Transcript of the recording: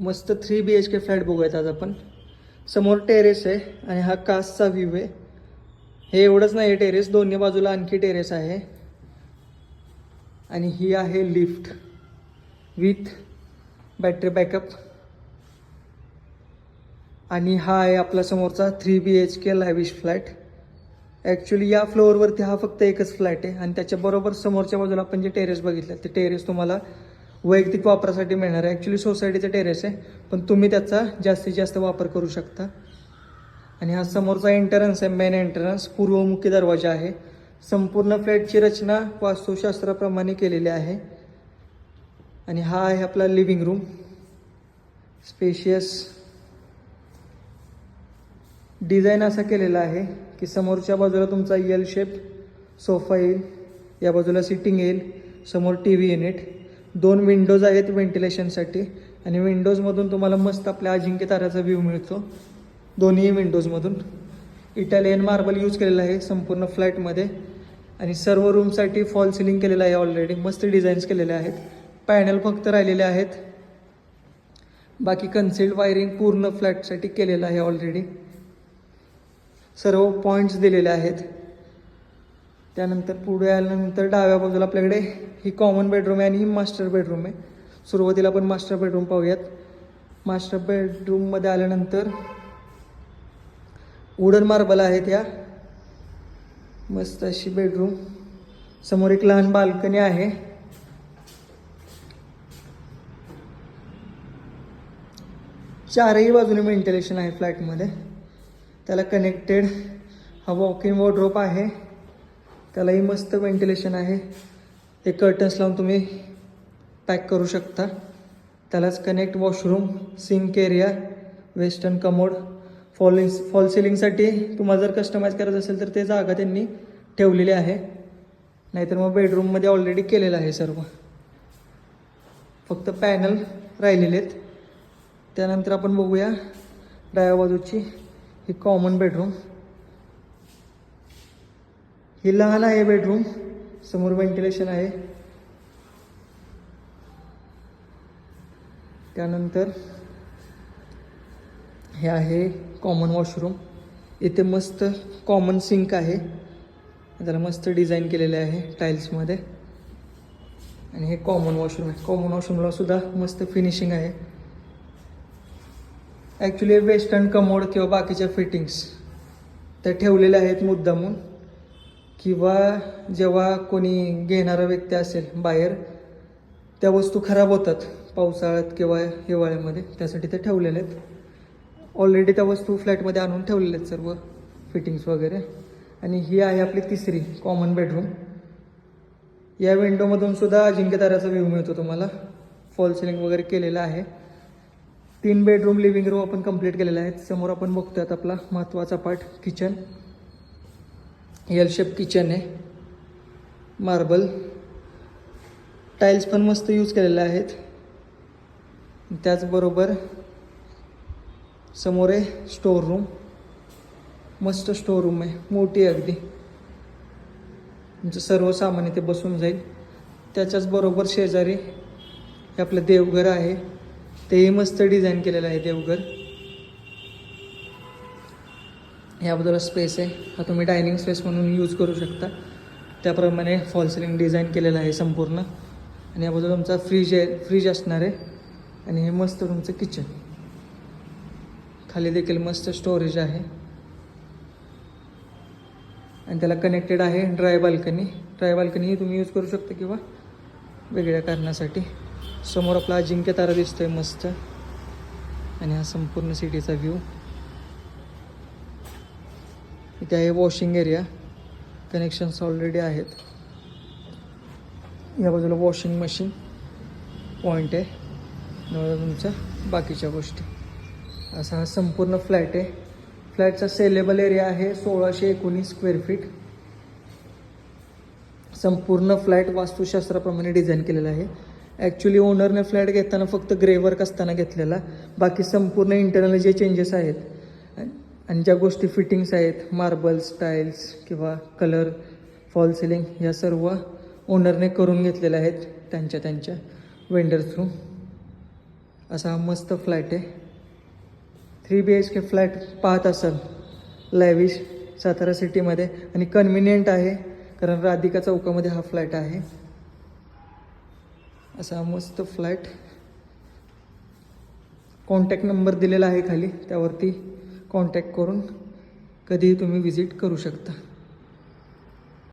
मस्त three B H K flat बघूयात आज आपण. समोर टेरेस आहे आणि हा कासचा व्ह्यू आहे. हे एवढंच नाही आहे टेरेस दोन्ही बाजूला आणखी टेरेस आहे. आणि ही आहे लिफ्ट विथ बॅटरी बॅकअप आणि हा आहे आपला समोरचा three B H K lavish flat actually या फ्लोअरवरती हा फक्त एकच फ्लॅट आहे. आणि त्याच्याबरोबर समोरच्या बाजूला आपण जे टेरेस बघितलं ते टेरेस तुम्हाला वैयक्तिक वापरासाठी मिळणार आहे. ॲक्च्युली सोसायटीचं टेरेस आहे पण तुम्ही त्याचा जास्तीत जास्त वापर करू शकता. आणि हा समोरचा एंट्रन्स आहे मेन एंट्रन्स पूर्वमुखी दरवाजा आहे. संपूर्ण फ्लॅटची रचना वास्तुशास्त्राप्रमाणे केलेली आहे. आणि हा आहे आपला लिव्हिंग रूम स्पेशियस डिझाईन असा केलेला आहे की समोरच्या बाजूला तुमचा यल शेप सोफा येईल. या बाजूला सिटिंग येईल. समोर टी व्ही युनिट दोन विंडोज आहेत व्हेंटिलेशनसाठी आणि विंडोजमधून तुम्हाला मस्त आपल्या अजिंक्य ताऱ्याचा व्ह्यू मिळतो. दोन्ही विंडोजमधून इटालियन मार्बल यूज केलेला आहे संपूर्ण फ्लॅटमध्ये आणि सर्व रूमसाठी फॉल सिलिंग केलेलं आहे ऑलरेडी मस्त डिझाईन्स केलेले आहेत. पॅनल फक्त राहिलेले आहेत. बाकी कन्सिल्ड वायरिंग पूर्ण फ्लॅटसाठी केलेलं आहे ऑलरेडी सर्व पॉईंट्स दिलेले आहेत. त्यानंतर पुढे आल्यानंतर डाव्या बाजूला आपल्याकडे ही कॉमन बेडरूम आहे आणि ही मास्टर बेडरूम आहे. सुरुवातीला आपण मास्टर बेडरूम पाहूयात. मास्टर बेडरूममध्ये आल्यानंतर वुडन मार्बल आहेत या. मस्त अशी बेडरूम समोर एक लहान बाल्कनी आहे. चारही बाजूने व्हेंटिलेशन आहे फ्लॅटमध्ये त्याला कनेक्टेड हा वॉक इन वॉर्ड्रोप आहे. त्यालाही मस्त व्हेंटिलेशन आहे. ते कर्टन्स लावून तुम्ही पॅक करू शकता. त्यालाच connect washroom sink area western commode falling fall सिलिंगसाठी तुम्हाला जर कस्टमाइज करायचं असेल तर ते जागा त्यांनी ठेवलेली आहे. नाहीतर मग बेडरूममध्ये ऑलरेडी केलेलं आहे सर्व. फक्त पॅनल राहिलेले आहेत. त्यानंतर आपण बघूया डाव्या बाजूची ही कॉमन बेडरूम ही लहान आहे बेडरूम समोर व्हेंटिलेशन आहे. त्यानंतर हे आहे कॉमन वॉशरूम इथे मस्त कॉमन सिंक आहे. त्याला मस्त डिझाईन केलेले आहे टाईल्समध्ये आणि हे कॉमन वॉशरूम आहे. कॉमन वॉशरूमला सुद्धा मस्त फिनिशिंग आहे. ॲक्च्युली वेस्टर्न कमोड किंवा बाकीच्या फिटिंग्स त्या ठेवलेल्या आहेत मुद्दामून. किंवा जेव्हा कोणी घेणारा व्यक्ती असेल बाहेर त्या वस्तू खराब होतात पावसाळ्यात किंवा हिवाळ्यामध्ये. त्यासाठी ते ठेवलेले आहेत. ऑलरेडी त्या वस्तू फ्लॅटमध्ये आणून ठेवलेल्या आहेत सर्व फिटिंग्स वगैरे. आणि ही आहे आपली तिसरी कॉमन बेडरूम या विंडोमधून सुद्धा अजिंक्यताराचा व्ह्यू मिळतो तुम्हाला. फॉल सिलिंग वगैरे केलेलं आहे. तीन बेडरूम लिव्हिंग रूम आपण कंप्लीट केलेला आहेत समोर आपण बघतोय आपला महत्त्वाचा part kitchen L shape kitchen आहे. मार्बल टाईल्स पण मस्त यूज केलेले आहेत. त्याचबरोबर समोर आहे स्टोर रूम मस्त स्टोर रूम आहे. मोठी अगदी. तुमचं सर्व सामान इथे बसून जाईल. त्याच्याचबरोबर शेजारी हे आपलं देवघर आहे. तेही मस्त डिझाईन केलेलं आहे देवघर. ह्या बाजूला स्पेस आहे. हा तुम्ही डायनिंग स्पेस म्हणून यूज करू शकता. त्याप्रमाणे फॉल सिलिंग डिझाईन केलेलं आहे संपूर्ण. आणि या बाजूला तुमचा फ्रीज आहे फ्रीज असणार आहे. आणि हे मस्त तुमचं किचन खाली देखील मस्त स्टोरेज आहे. आणि त्याला कनेक्टेड आहे ड्राय बाल्कनी ड्राय बाल्कनी ही तुम्ही यूज करू शकता किंवा वेगळ्या कारणासाठी. समोर आपला अजिंक्य तारा दिसतोय मस्त. आणि हा संपूर्ण सिटीचा व्ह्यू इथे आहे वॉशिंग एरिया. कनेक्शन्स ऑलरेडी आहेत. या बाजूला वॉशिंग मशीन पॉईंट आहे. तुमच्या बाकीच्या गोष्टी. असा हा संपूर्ण फ्लॅट आहे. फ्लॅटचा सेलेबल एरिया आहे सोळाशे एकोणीस स्क्वेअर फीट संपूर्ण फ्लॅट वास्तुशास्त्राप्रमाणे डिझाईन केलेला आहे. ॲक्च्युली ओनरने फ्लॅट घेताना फक्त ग्रे वर्क असताना घेतलेला. बाकी संपूर्ण इंटरनल जे चेंजेस आहेत आणि ज्या गोष्टी फिटिंग्स आहेत मार्बल्स टाईल्स किंवा कलर फॉल सिलिंग या सर्व ओनरने करून घेतलेल्या आहेत त्यांच्या त्यांच्या वेंडर थ्रू असा हा मस्त फ्लॅट आहे. Three B H K flat पाहत असाल लॅविश सातारा सिटीमध्ये आणि कन्व्हिनियंट आहे कारण राधिका चौकामध्ये हा फ्लॅट आहे. असा मस्त फ्लॅट कॉन्टॅक्ट नंबर दिलेला आहे खाली त्यावरती कॉन्टॅक्ट करून कधीही तुम्ही विजिट करू शकता.